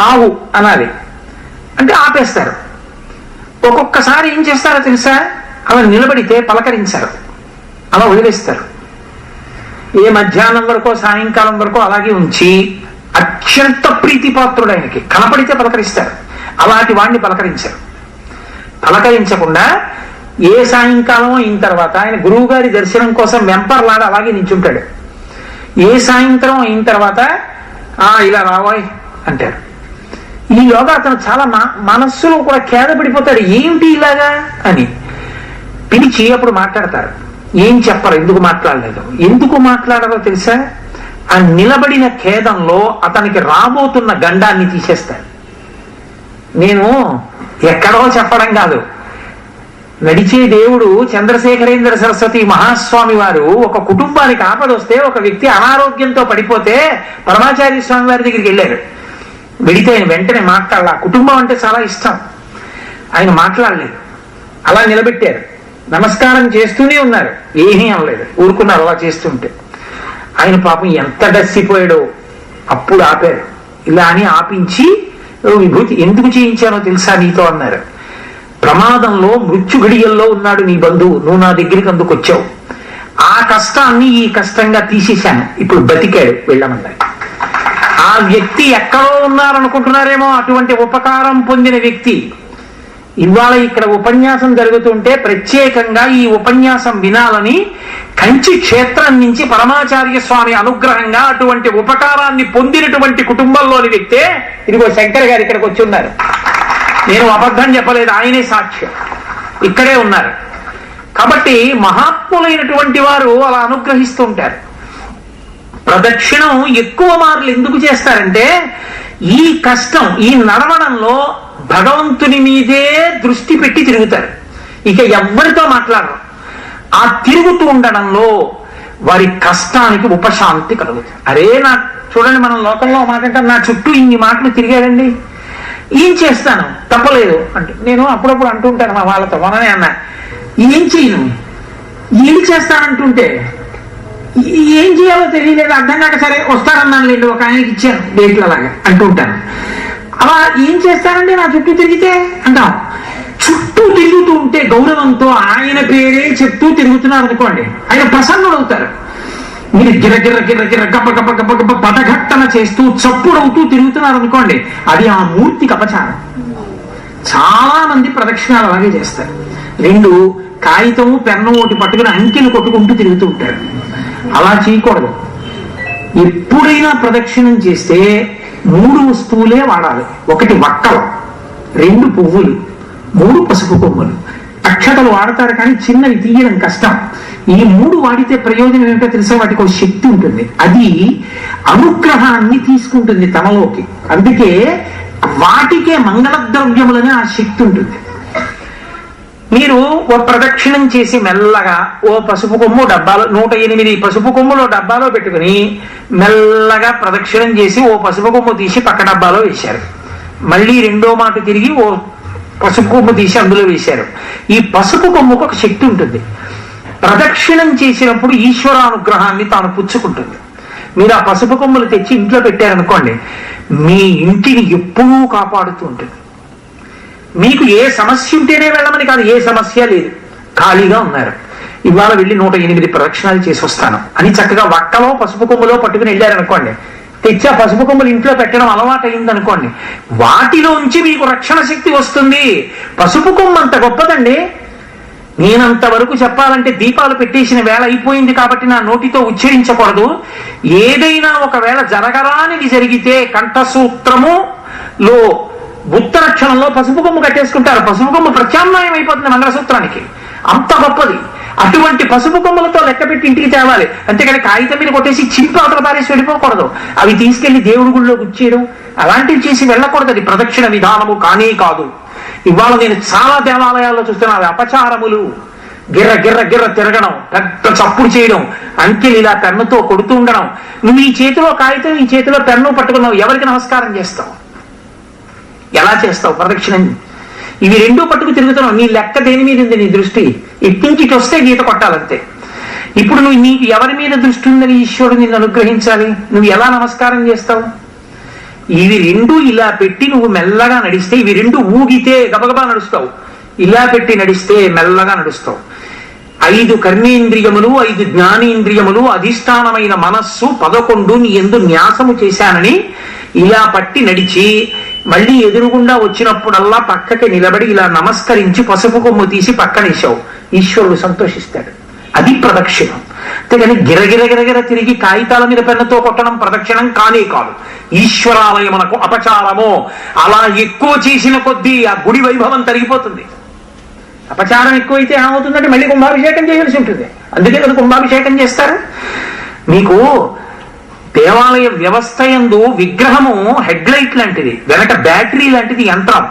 ఆవు అనాలి. అంటే ఆపేస్తారు. ఒక్కొక్కసారి ఏం చేస్తారో తెలుసా? అలా నిలబడితే పలకరించారు. అలా వదిలేస్తారు. ఏ మధ్యాహ్నం వరకు సాయంకాలం వరకు అలాగే ఉంచి అత్యంత ప్రీతిపాత్రుడు ఆయనకి. కనపడితే పలకరిస్తారు. అలాంటి వాడిని పలకరించారు. పలకరించకుండా ఏ సాయంకాలం అయిన తర్వాత ఆయన గురువు గారి దర్శనం కోసం వెంపర్లాగా అలాగే నించుంటాడు. ఏ సాయంత్రం అయిన తర్వాత ఆ ఇలా రావాయ్ అంటారు. ఈ యోగా అతను చాలా మనస్సులో కూడా ఖేద పడిపోతాడు ఏమిటి ఇలాగా? అని. పిలిచి అప్పుడు మాట్లాడతారు. ఏం చెప్పరు ఎందుకు మాట్లాడలేదు? ఎందుకు మాట్లాడారో తెలుసా? ఆ నిలబడిన ఖేదంలో అతనికి రాబోతున్న గండాన్ని తీసేస్తాడు. నేను ఎక్కడో చెప్పడం కాదు. నడిచే దేవుడు చంద్రశేఖరేంద్ర సరస్వతి మహాస్వామి వారు ఒక కుటుంబానికి ఆపద వస్తే ఒక వ్యక్తి అనారోగ్యంతో పడిపోతే పరమాచార్య స్వామి వారి దగ్గరికి వెళ్ళారు. వెడితే ఆయన వెంటనే మాట్లాడాల. కుటుంబం అంటే చాలా ఇష్టం. ఆయన మాట్లాడలేదు. అలా నిలబెట్టారు. నమస్కారం చేస్తూనే ఉన్నారు. ఏమీ అనలేదు. ఊరుకున్నారు అలా చేస్తుంటే. ఆయన పాపం ఎంత డస్సిపోయాడో అప్పుడు ఆపారు. ఇలా అని ఆపించి విభూతి ఎందుకు చేయించానో తెలుసా నీతో? అన్నారు. ప్రమాదంలో మృత్యు గడియల్లో ఉన్నాడు నీ బంధువు. నువ్వు నా దగ్గరికి అందుకు వచ్చావు. ఆ కష్టాన్ని ఈ కష్టంగా తీసేశాను. ఇప్పుడు బతికాడు వెళ్ళమన్నారు వ్యక్తి ఎక్కడో ఉన్నారనుకుంటున్నారేమో అటువంటి ఉపకారం పొందిన వ్యక్తి. ఇవాళ ఇక్కడ ఉపన్యాసం జరుగుతుంటే ప్రత్యేకంగా ఈ ఉపన్యాసం వినాలని కంచి క్షేత్రం నుంచి పరమాచార్య స్వామి అనుగ్రహంగా అటువంటి ఉపకారాన్ని పొందినటువంటి కుటుంబంలోని వ్యక్తే ఇదిగో శంకర్ గారు ఇక్కడికి వచ్చి ఉన్నారు. నేను అబద్ధం చెప్పలేదు ఆయనే సాక్ష్యం. ఇక్కడే ఉన్నారు. కాబట్టి మహాత్ములైనటువంటి వారు అలా అనుగ్రహిస్తుంటారు. ప్రదక్షిణం ఎక్కువ మార్లు ఎందుకు చేస్తారంటే ఈ కష్టం ఈ నడవడంలో భగవంతుని మీదే దృష్టి పెట్టి తిరుగుతారు. ఇక ఎవ్వరితో మాట్లాడరు. ఆ తిరుగుతూ ఉండడంలో వారి కష్టానికి ఉపశాంతి కలుగుతుంది. అరే నా చూడండి మనం లోకంలో మాట్లాడటం నా చుట్టూ ఇన్ని మాటలు తిరిగాడండి. ఏం చేస్తాను? తప్పలేదు అంటే నేను అప్పుడప్పుడు అంటుంటాను మా వాళ్ళతో మననే అన్న ఏం చేయను ఏం చేస్తానంటుంటే ఏం చేయాలో తెలియలేదు. అర్థం కాక సరే వస్తారన్నాను లేండి ఒక ఆయనకి ఇచ్చాను. డేట్లు అలాగా అంటుంటాను అలా ఏం చేస్తారండి నా చుట్టూ తిరిగితే? అంటాం చుట్టూ తిరుగుతూ ఉంటే గౌరవంతో ఆయన పేరే చెప్తూ తిరుగుతున్నారు అనుకోండి. ఆయన ప్రసన్నుడు అవుతారు. మీరు గిర గిర గిర గిర గబ్బ గబ్బ గబ్బ గబ్బ పదఘట్టన చేస్తూ చప్పుడవుతూ తిరుగుతున్నారు అనుకోండి అది ఆ మూర్తికి అపచారం. చాలా మంది ప్రదక్షిణాలు అలాగే చేస్తారు. రెండు కాగితము పెన్ను ఒకటి పట్టుకుని అంకెలు కొట్టుకుంటూ తిరుగుతూ ఉంటారు. అలా చేయకూడదు. ఎప్పుడైనా ప్రదక్షిణం చేస్తే మూడు వస్తువులే వాడాలి. ఒకటి వక్కలు రెండు పువ్వులు మూడు పసుపు కొమ్మలు. అక్షతలు వాడతారు కానీ చిన్నవి తీయడం కష్టం. ఈ మూడు వాడితే ప్రయోజనం ఏమిటో తెలిసే? వాటికి ఒక శక్తి ఉంటుంది. అది అనుగ్రహాన్ని తీసుకుంటుంది తనలోకి అందుకే వాటికే మంగళ ద్రవ్యములనే ఆ శక్తి ఉంటుంది. మీరు ఓ ప్రదక్షిణం చేసి మెల్లగా ఓ పసుపు కొమ్ము డబ్బాలో నూట ఎనిమిది పసుపు కొమ్ములో డబ్బాలో పెట్టుకుని మెల్లగా ప్రదక్షిణం చేసి ఓ పసుపు కొమ్ము తీసి పక్క డబ్బాలో వేశారు. మళ్ళీ రెండో మాట తిరిగి ఓ పసుపు కొమ్ము తీసి అందులో వేశారు. ఈ పసుపు కొమ్ముకు ఒక శక్తి ఉంటుంది. ప్రదక్షిణం చేసినప్పుడు ఈశ్వరానుగ్రహాన్ని తాను పుచ్చుకుంటుంది. మీరు ఆ పసుపు కొమ్ములు తెచ్చి ఇంట్లో పెట్టారనుకోండి మీ ఇంటిని ఎప్పుడూ కాపాడుతూ ఉంటుంది. మీకు ఏ సమస్య ఉంటేనే వెళ్ళమని కాదు ఏ సమస్య లేదు. ఖాళీగా ఉన్నారు. ఇవాళ వెళ్ళి నూట ఎనిమిది ప్రదక్షిణాలు చేసి వస్తాను. అని చక్కగా వక్కలో పసుపు కొమ్ములో పట్టుకుని వెళ్ళారనుకోండి. తెచ్చి ఆ పసుపు కొమ్ములు ఇంట్లో పెట్టడం అలవాటు అయింది అనుకోండి వాటిలోంచి మీకు రక్షణ శక్తి వస్తుంది. పసుపు కొమ్ము అంత గొప్పదండి. నేనంత వరకు చెప్పాలంటే దీపాలు పెట్టేసిన వేళ అయిపోయింది కాబట్టి నా నోటితో ఉచ్చరించకూడదు. ఏదైనా ఒకవేళ జరగరానిది జరిగితే కంఠసూత్రము గుప్త ఉత్తర పసుపు కొమ్ము కట్టేసుకుంటారు. పసుపు కొమ్ము ప్రత్యామ్నాయం అయిపోతుంది మంగళసూత్రానికి. అంత గొప్పది. అటువంటి పసుపు కొమ్ములతో లెక్క పెట్టి ఇంటికి తేవాలి. అంతేకాని కాగితం మీద కొట్టేసి చింపి అవతల పారేసి వెళ్ళిపోకూడదు. అవి తీసుకెళ్ళి దేవుడి గుళ్ళో గుచ్చేయడం అలాంటివి చేసి వెళ్ళకూడదు. అది ప్రదక్షిణ విధానము కానే కాదు. ఇవాళ నేను చాలా దేవాలయాల్లో చూస్తున్నా అవి అపచారములు. గిర్ర గిర్ర గిర్ర తిరగడం పెద్ద చప్పుడు చేయడం అంకెలు ఇలా పెన్నుతో కొడుతూ ఉండడం. నువ్వు ఈ చేతిలో కాగితం ఈ చేతిలో పెన్ను పట్టుకున్నావు. ఎవరికి నమస్కారం చేస్తావు? ఎలా చేస్తావు? ప్రదక్షిణం ఇవి రెండూ పట్టుకు తిరుగుతున్నావు. నీ లెక్క దేని మీద ఉంది నీ దృష్టి? ఇట్టించి వస్తే గీత కొట్టాలంతే. ఇప్పుడు నువ్వు నీకు ఎవరి మీద దృష్టి ఉందని ఈశ్వరుడు నిన్ను అనుగ్రహించాలి? నువ్వు ఎలా నమస్కారం చేస్తావు? ఇవి రెండు ఇలా పెట్టి నువ్వు మెల్లగా నడిస్తే ఇవి రెండు ఊగితే గబగబా నడుస్తావు. ఇలా పెట్టి నడిస్తే మెల్లగా నడుస్తావు. ఐదు కర్మేంద్రియములు ఐదు జ్ఞానేంద్రియములు అధిష్టానమైన మనస్సు పదకొండు నీ ఎందు న్యాసము చేశానని ఇలా పట్టి నడిచి మళ్ళీ ఎదురుగుండా వచ్చినప్పుడల్లా పక్కకి నిలబడి ఇలా నమస్కరించి పసుపు కొమ్ము తీసి పక్కనేసావు ఈశ్వరుడు సంతోషిస్తాడు. అది ప్రదక్షిణం. అంతేగాని గిరగిర గిరగిర తిరిగి కాగితాల మీద పెన్నతో కొట్టడం ప్రదక్షిణం కానే కాదు. ఈశ్వరాలయమునకు అపచారమో. అలా ఎక్కువ చేసిన కొద్దీ ఆ గుడి వైభవం తరిగిపోతుంది. అపచారం ఎక్కువైతే ఏమవుతుందంటే మళ్ళీ కుంభాభిషేకం చేయాల్సి ఉంటుంది. అందుకే కదా కుంభాభిషేకం చేస్తారు. మీకు దేవాలయ వ్యవస్థ యందు విగ్రహము హెడ్లైట్ లాంటిది వెనక బ్యాటరీ లాంటిది యంత్రం.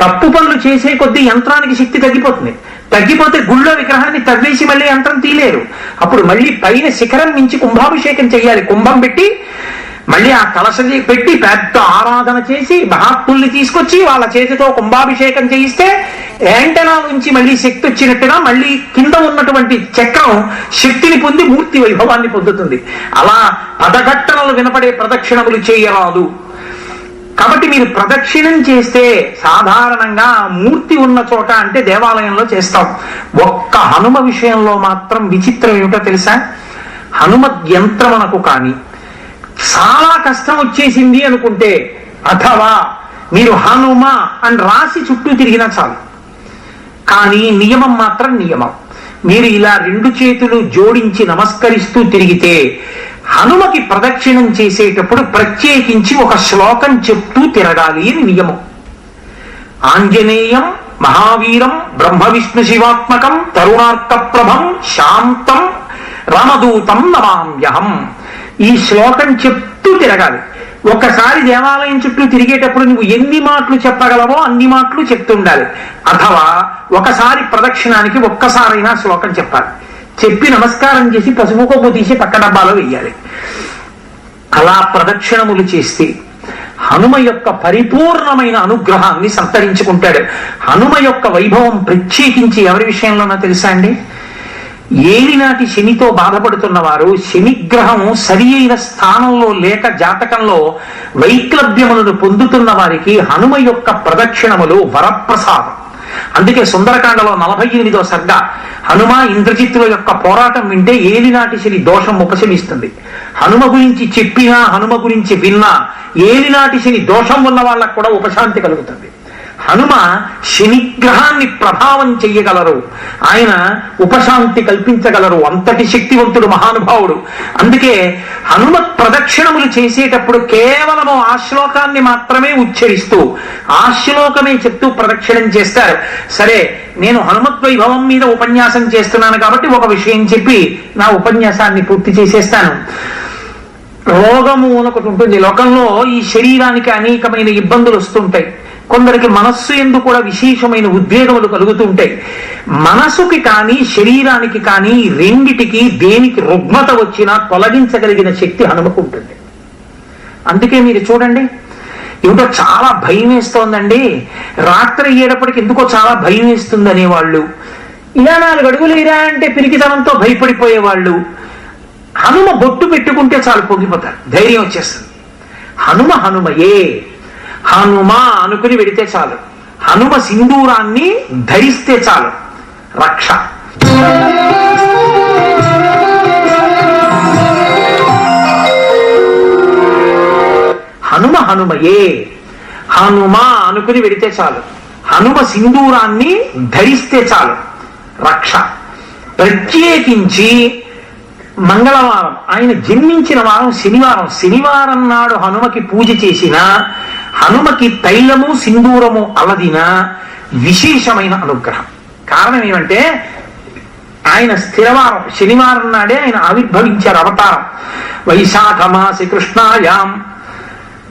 తప్పు పనులు చేసే కొద్దీ యంత్రానికి శక్తి తగ్గిపోతుంది. తగ్గిపోతే గుళ్ళో విగ్రహాన్ని తవ్వేసి మళ్ళీ యంత్రం తీలేరు అప్పుడు మళ్ళీ పైన శిఖరం మించి కుంభాభిషేకం చేయాలి కుంభం పెట్టి మళ్ళీ ఆ కలశ పెట్టి పెద్ద ఆరాధన చేసి మహాత్ముల్ని తీసుకొచ్చి వాళ్ళ చేతితో కుంభాభిషేకం చేయిస్తే యాంటనా నుంచి మళ్ళీ శక్తి వచ్చినట్టుగా మళ్ళీ కింద ఉన్నటువంటి చక్రం శక్తిని పొంది మూర్తి వైభవాన్ని పొందుతుంది. అలా పదఘట్టనలు వినపడే ప్రదక్షిణములు చేయరాదు. కాబట్టి మీరు ప్రదక్షిణం చేస్తే సాధారణంగా మూర్తి ఉన్న చోట అంటే దేవాలయంలో చేస్తాం. ఒక్క హనుమ విషయంలో మాత్రం విచిత్రం ఏమిటో తెలుసా? హనుమ యంత్రమునకు కానీ చాలా కష్టం వచ్చేసింది అనుకుంటే అథవా మీరు హనుమ అని రాసి చుట్టూ తిరిగినా చాలు. కానీ నియమం మాత్రం నియమం. మీరు ఇలా రెండు చేతులు జోడించి నమస్కరిస్తూ తిరిగితే హనుమకి ప్రదక్షిణం చేసేటప్పుడు ప్రత్యేకించి ఒక శ్లోకం చెప్తూ తిరగాలి అని నియమం. ఆంజనేయం మహావీరం బ్రహ్మ విష్ణు శివాత్మకం తరుణార్క ప్రభం శాంతం రామదూతం నమామ్యహం. ఈ శ్లోకం చెప్తూ తిరగాలి. ఒక్కసారి దేవాలయం చుట్టూ తిరిగేటప్పుడు నువ్వు ఎన్ని మాటలు చెప్పగలవో అన్ని మాటలు చెప్తుండాలి అథవా ఒకసారి ప్రదక్షిణానికి ఒక్కసారైనా శ్లోకం చెప్పాలి. చెప్పి నమస్కారం చేసి పసుపు కొమ్ము తీసి పక్క డబ్బాలో వెయ్యాలి. అలా ప్రదక్షిణములు చేస్తే హనుమ యొక్క పరిపూర్ణమైన అనుగ్రహాన్ని సంతరించుకుంటాడు. హనుమ యొక్క వైభవం ప్రత్యేకించి ఎవరి విషయంలోనో తెలుసా అండి? ఏలినాటి శనితో బాధపడుతున్న వారు శనిగ్రహం సరి అయిన స్థానంలో లేక జాతకంలో వైక్లభ్యములను పొందుతున్న వారికి హనుమ యొక్క ప్రదక్షిణములు వరప్రసాదం. అందుకే సుందరకాండలో నలభై ఎనిమిదో సర్గ హనుమ ఇంద్రజిత్తుల యొక్క పోరాటం వింటే ఏలినాటి శని దోషం ఉపశమిస్తుంది. హనుమ గురించి చెప్పినా హనుమ గురించి విన్నా ఏలినాటి శని దోషం ఉన్న వాళ్ళకు కూడా ఉపశాంతి కలుగుతుంది. హనుమ శనిగ్రహాన్ని ప్రభావం చెయ్యగలరు. ఆయన ఉపశాంతి కల్పించగలరు. అంతటి శక్తివంతుడు మహానుభావుడు. అందుకే హనుమ ప్రదక్షిణములు చేసేటప్పుడు కేవలము ఆ శ్లోకాన్ని మాత్రమే ఉచ్చరిస్తూ ఆ శ్లోకమే చెప్తూ ప్రదక్షిణం చేస్తారు. సరే నేను హనుమత్ వైభవం మీద ఉపన్యాసం చేస్తున్నాను కాబట్టి ఒక విషయం చెప్పి నా ఉపన్యాసాన్ని పూర్తి చేసేస్తాను. రోగము అని ఒకటి ఉంటుంది. లోకంలో ఈ శరీరానికి అనేకమైన ఇబ్బందులు వస్తుంటాయి. కొందరికి మనస్సు ఎందు కూడా విశేషమైన ఉద్వేగములు కలుగుతుంటాయి మనసుకి కానీ శరీరానికి కానీ రెండిటికి దేనికి రుగ్మత వచ్చినా తొలగించగలిగిన శక్తి హనుమకుంటుంది అందుకే మీరు చూడండి ఏమిటో చాలా భయం వేస్తోందండి రాత్రి అయ్యేటప్పటికి ఎందుకో చాలా భయం వేస్తుంది అనేవాళ్ళు ఇలా నాలుగు అడుగులు ఇరా అంటే పిరికితనంతో భయపడిపోయేవాళ్ళు. హనుమ బొట్టు పెట్టుకుంటే చాలు పొంగిపోతారు. ధైర్యం వచ్చేస్తుంది. హనుమ హనుమయే. హనుమ అనుకుని వెడితే చాలు. హనుమ సింధూరాన్ని ధరిస్తే చాలు. రక్ష. హనుమ హనుమయే. హనుమ అనుకుని వెడితే చాలు. హనుమ సింధూరాన్ని ధరిస్తే చాలు. రక్ష. ప్రత్యేకించి మంగళవారం ఆయన జన్మించిన వారం శనివారం. శనివారం నాడు హనుమకి పూజ చేసిన హనుమకి తైలము సింధూరము అలదిన విశేషమైన అనుగ్రహం. కారణం ఏమంటే ఆయన స్థిరవారం శనివారం నాడే ఆయన ఆవిర్భవించారు అవతారం. వైశాఖ మాసి కృష్ణాయాం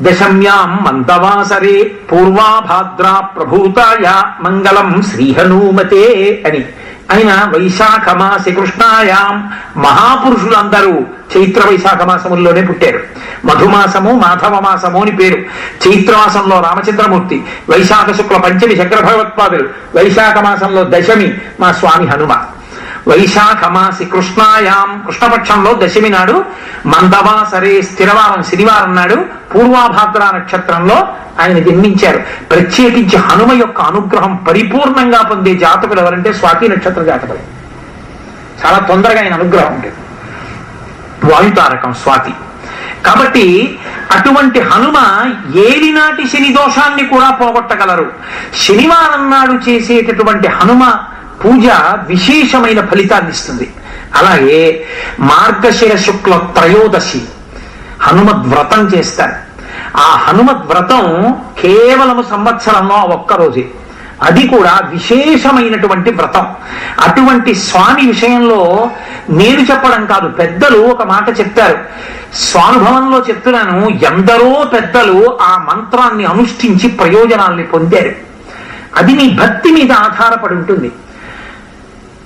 దశమ్యాం మందవాసరే పూర్వాభాద్రా ప్రభూతాయ మంగళం శ్రీహనుమతే అని. ఆయన వైశాఖ మాసి కృష్ణాయాం మహాపురుషులందరూ చైత్ర వైశాఖ మాసముల్లోనే పుట్టారు. మధుమాసము మాధవ మాసము అని పేరు. చైత్రమాసంలో రామచంద్రమూర్తి వైశాఖ శుక్ల పంచమి శంకర భగవత్పాదులు వైశాఖ మాసంలో దశమి మా స్వామి హనుమ. వైశాఖమాసి కృష్ణాయాం కృష్ణపక్షంలో దశమి నాడు మందవాసరే స్థిరవారం శనివారం నాడు పూర్వాభాద్ర నక్షత్రంలో ఆయన జన్మించారు. ప్రత్యేకించి హనుమ యొక్క అనుగ్రహం పరిపూర్ణంగా పొందే జాతకులు ఎవరంటే స్వాతి నక్షత్ర జాతకులు. చాలా తొందరగా ఆయన అనుగ్రహం ఉంటుంది. వాయుతారకం స్వాతి. కాబట్టి అటువంటి హనుమ ఏలినాటి శని దోషాన్ని కూడా పోగొట్టగలరు. శనివారం నాడు చేసేటటువంటి హనుమ పూజ విశేషమైన ఫలితాన్ని ఇస్తుంది. అలాగే మార్గశిర శుక్ల త్రయోదశి హనుమద్ వ్రతం చేస్తారు. ఆ హనుమద్ వ్రతం కేవలము సంవత్సరంలో ఒక్కరోజే ఒక్క రోజే. అది కూడా విశేషమైనటువంటి వ్రతం. అటువంటి స్వామి విషయంలో నేను చెప్పడం కాదు పెద్దలు ఒక మాట చెప్తారు స్వానుభవంలో చెప్తున్నాను ఎందరో పెద్దలు ఆ మంత్రాన్ని అనుష్ఠించి ప్రయోజనాల్ని పొందారు. అది నీ భక్తి మీద ఆధారపడి ఉంటుంది.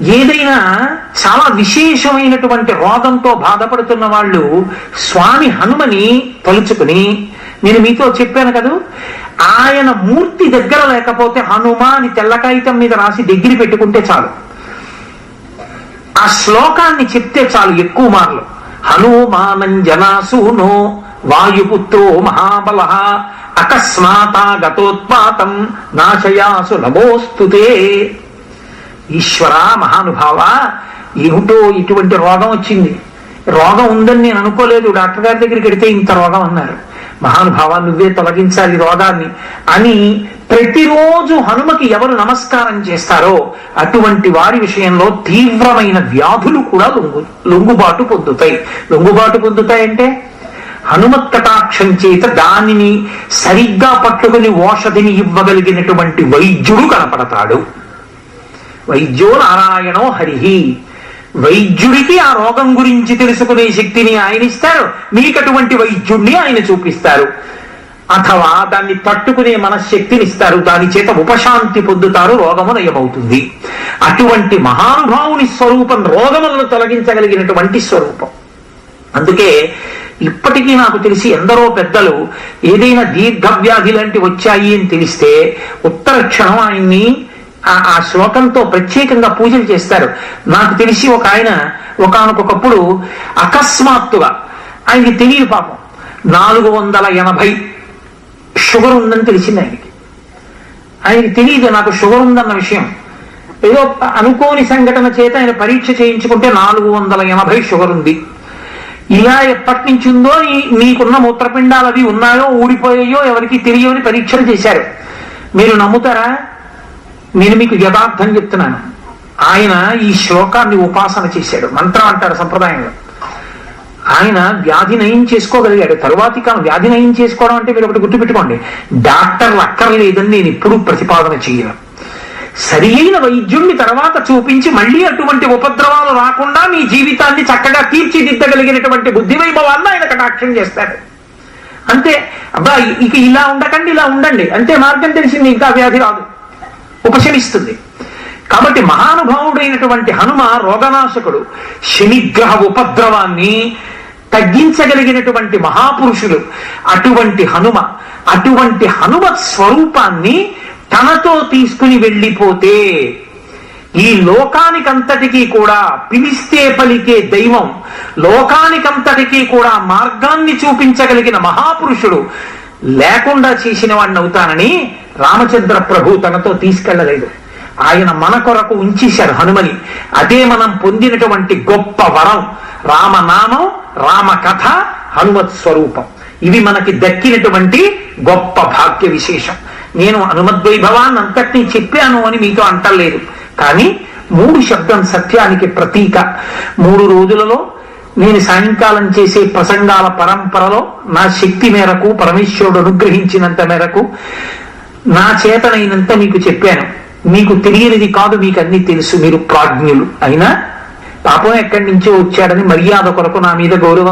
ఏదైనా చాలా విశేషమైనటువంటి రోగంతో బాధపడుతున్న వాళ్ళు స్వామి హనుమని తలుచుకుని నేను మీతో చెప్పాను కదూ ఆయన మూర్తి దగ్గర లేకపోతే హనుమ అని తెల్ల కాగితం మీద రాసి దగ్గర పెట్టుకుంటే చాలు. ఆ శ్లోకాన్ని చెప్తే చాలు ఎక్కువ మార్లు. హనుమానంజనాసూనో వాయుపుత్రో మహాబల అకస్మాతాగతోత్పాతం నాశయాసు నమోస్తుతే. ఈశ్వర మహానుభావ ఏమిటో ఇటువంటి రోగం వచ్చింది. రోగం ఉందని నేను అనుకోలేదు డాక్టర్ గారి దగ్గరికి వెడితే ఇంత రోగం అన్నారు. మహానుభావ నువ్వే తొలగించాలి రోగాన్ని అని ప్రతిరోజు హనుమకి ఎవరు నమస్కారం చేస్తారో అటువంటి వారి విషయంలో తీవ్రమైన వ్యాధులు కూడా లొంగు లొంగుబాటు పొందుతాయి. లొంగుబాటు పొందుతాయంటే హనుమత్ కటాక్షం చేత దానిని సరిగ్గా పట్టుకుని ఓషధిని ఇవ్వగలిగినటువంటి వైద్యుడు కనపడతాడు. వైద్యో నారాయణో హరిహి వైద్యుడికి ఆ రోగం గురించి తెలుసుకునే శక్తిని ఆయన ఇస్తారు మీకు అటువంటి వైద్యుడిని ఆయన చూపిస్తారు. అథవా దాన్ని తట్టుకునే మనశ్శక్తిని ఇస్తారు దాని చేత ఉపశాంతి పొందుతారు రోగము నయమవుతుంది అటువంటి మహానుభావుని స్వరూపం రోగములను తొలగించగలిగినటువంటి స్వరూపం. అందుకే ఇప్పటికీ నాకు తెలిసి ఎందరో పెద్దలు ఏదైనా దీర్ఘవ్యాధి లాంటి వచ్చాయి అని తెలిస్తే ఉత్తర క్షణం ఆయన్ని ఆ ఆ శ్లోకంతో ప్రత్యేకంగా పూజలు చేస్తారు. నాకు తెలిసి ఒక ఆయన ఒకనకొకప్పుడు అకస్మాత్తుగా ఆయనకి తెలియదు పాపం. నాలుగు వందల ఎనభై షుగర్ ఉందని తెలిసింది ఆయనకి. ఆయనకి తెలియదు నాకు షుగర్ ఉందన్న విషయం. ఏదో అనుకోని సంఘటన చేత ఆయన పరీక్ష చేయించుకుంటే నాలుగు వందల ఎనభై షుగర్ ఉంది. ఇలా ఎప్పటి నుంచి ఉందో మీకున్న నీకున్న మూత్రపిండాలు అవి ఉన్నాయో ఊడిపోయాయో ఎవరికి తెలియని పరీక్షలు చేశారు. మీరు నమ్ముతారా? నేను మీకు యథార్థం చెప్తున్నాను. ఆయన ఈ శ్లోకాన్ని ఉపాసన చేశాడు. మంత్రం అంటారు సంప్రదాయంలో. ఆయన వ్యాధి నయం చేసుకోగలిగాడు. తరువాతి కాలం వ్యాధి నయం చేసుకోవడం అంటే మీరు ఒకటి గుర్తుపెట్టుకోండి. డాక్టర్లు అక్కర్లేదని నేను ఎప్పుడూ ప్రతిపాదన చేయను. సరి అయిన వైద్యుణ్ణి తర్వాత చూపించి మళ్ళీ అటువంటి ఉపద్రవాలు రాకుండా మీ జీవితాన్ని చక్కగా తీర్చిదిద్దగలిగినటువంటి బుద్ధి వైభవాన్ని ఆయన కటాక్షం చేస్తాడు. అంతే. అబ్బా ఇక ఇలా ఉండకండి ఇలా ఉండండి. అంతే మార్గం తెలిసింది. ఇంకా వ్యాధి రాదు. ఉపశమిస్తుంది. కాబట్టి మహానుభావుడైనటువంటి హనుమ రోగనాశకుడు శనిగ్రహ ఉపద్రవాన్ని తగ్గించగలిగినటువంటి మహాపురుషులు అటువంటి హనుమ అటువంటి హనుమ స్వరూపాన్ని తనతో తీసుకుని వెళ్ళిపోతే ఈ లోకానికంతటికీ కూడా పిలిస్తే పలికే దైవం లోకానికంతటికీ కూడా మార్గాన్ని చూపించగలిగిన మహాపురుషుడు లేకుండా చేసిన వాడిని అవుతానని రామచంద్ర ప్రభు తనతో తీసుకెళ్ళలేదు. ఆయన మన కొరకు ఉంచేశారు హనుమని. అదే మనం పొందినటువంటి గొప్ప వరం. రామనామం రామ కథ హనుమత్ స్వరూపం. ఇవి మనకి దక్కినటువంటి గొప్ప భాగ్య విశేషం. నేను హనుమద్వైభవాన్ని అంతటినీ చెప్పాను అని మీతో అంటలేదు. కానీ మూడు శబ్దం సత్యానికి ప్రతీక. మూడు రోజులలో నేను సాయంకాలం చేసే ప్రసంగాల పరంపరలో నా శక్తి మేరకు పరమేశ్వరుడు అనుగ్రహించినంత మేరకు నా చేతనైనంత మీకు చెప్పాను. మీకు తెలియనిది కాదు మీకు అన్ని తెలుసు మీరు ప్రాజ్ఞులు. అయినా పాపం ఎక్కడి నుంచో వచ్చాడని మర్యాద కొరకు నా మీద గౌరవం